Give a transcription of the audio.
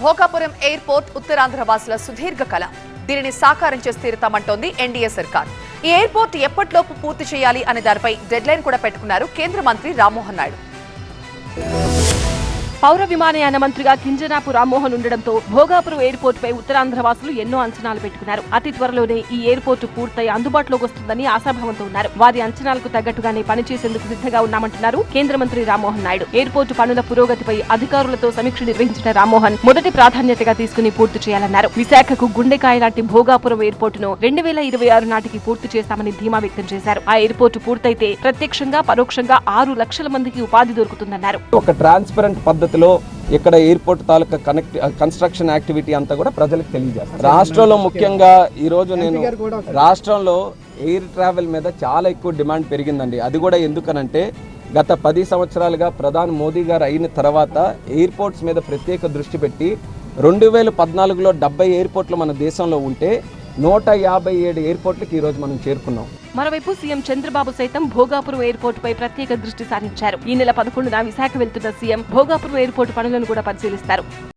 Bhogapuram airport Uttarandhra వాసుల సుదీర్ఘ కళ దీనిని సాకారం చేసి తీరుతామంటోంది ఎన్డీఏ సర్కార్. ఈ ఎయిర్పోర్ట్ ఎప్పటిలోపు పూర్తి చేయాలి అనే దానిపై డెడ్లైన్ కూడా పెట్టుకున్నారు కేంద్ర మంత్రి రామ్మోహన్ నాయుడు. పౌర విమానయాన మంత్రిగా కింజనాపు రామ్మోహన్ ఉండడంతో భోగాపురం ఎయిర్పోర్ట్ పై ఉత్తరాంధ్ర వాసులు ఎన్నో అంచనాలు పెట్టుకున్నారు. అతి త్వరలోనే ఈ ఎయిర్పోర్ట్ పూర్తయి అందుబాటులోకి వస్తుందని ఆశాభావంతో ఉన్నారు. వారి అంచనాలకు తగ్గట్టుగానే పనిచేసేందుకు సిద్ధంగా ఉన్నామంటున్నారు కేంద్ర మంత్రి రామ్మోహన్ నాయుడు. ఎయిర్పోర్ట్ పనుల పురోగతిపై అధికారులతో సమీక్ష నిర్వహించిన రామ్మోహన్ మొదటి ప్రాధాన్యతగా తీసుకుని పూర్తి చేయాలన్నారు. విశాఖకు గుండెకాయ లాంటి భోగాపురం ఎయిర్పోర్టును రెండు వేల ఇరవై ఆరు నాటికి పూర్తి చేస్తామని ధీమా వ్యక్తం చేశారు. ఆ ఎయిర్పోర్టు పూర్తయితే ప్రత్యక్షంగా పరోక్షంగా ఆరు లక్షల మందికి ఉపాధి దొరుకుతుందన్నారు. ఒక ట్రాన్స్పరెంట్ పద్ధతిలో ఇక్కడ ఎయిర్పోర్ట్ తాలూకా కనెక్ట్ కన్స్ట్రక్షన్ యాక్టివిటీ అంతా కూడా ప్రజలకు తెలియజేస్తారు. రాష్ట్రంలో ముఖ్యంగా ఈ రోజు నేను రాష్ట్రంలో ఎయిర్ ట్రావెల్ మీద చాలా ఎక్కువ డిమాండ్ పెరిగిందండి. అది కూడా ఎందుకనంటే గత పది సంవత్సరాలుగా ప్రధాని మోదీ గారు అయిన తర్వాత ఎయిర్పోర్ట్స్ మీద ప్రత్యేక దృష్టి పెట్టి రెండు వేల పద్నాలుగులో డెబ్బై ఎయిర్పోర్ట్లు మన దేశంలో ఉంటే నూట యాభై ఏడు ఎయిర్పోర్ట్లకి ఈరోజు మనం చేరుకున్నాం. మరోవైపు సీఎం చంద్రబాబు సైతం భోగాపురం ఎయిర్పోర్ట్ పై ప్రత్యేక దృష్టి సారించారు. ఈ నెల పదకొండున విశాఖ వెళ్తున్న సీఎం భోగాపురం ఎయిర్పోర్ట్ పనులను కూడా పరిశీలిస్తారు.